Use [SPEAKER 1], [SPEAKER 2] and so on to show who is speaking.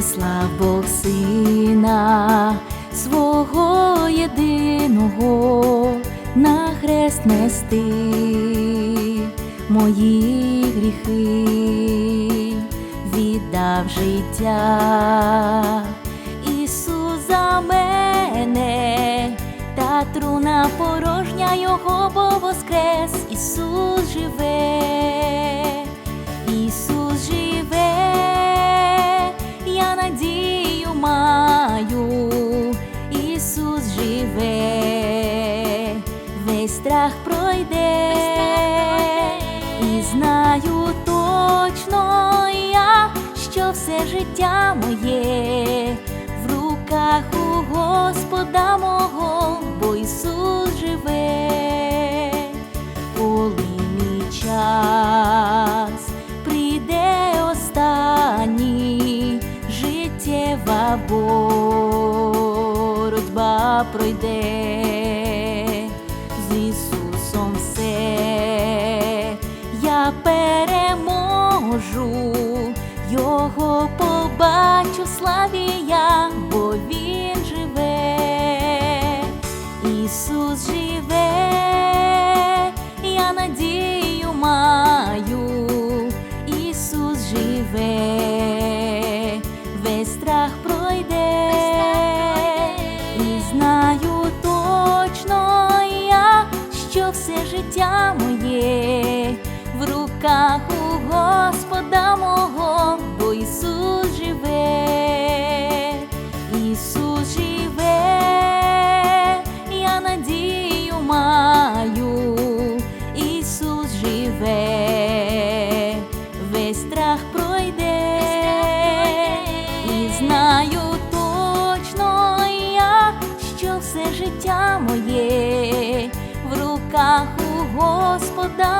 [SPEAKER 1] послав Бог сина свого єдиного на хрест нести мої гріхи, віддав життя Ісус за мене, та труна порожня його бо воскрес, Ісус весь страх пройде, і знаю точно я, що все життя моє в руках у Господа мого, бо Ісус живе, коли мій час прийде останній, життєва боротьба пройде переможу, Його побачу славі я, бо Він живе, Ісус живе, я надію маю, Ісус живе, весь страх пройде, і знаю точно я, що все життя моє в руках у Господа мого, бо Ісус живе, Ісус живе, я надію маю, Ісус живе, весь страх пройде, і знаю точно я, що все життя моє в руках у Господа.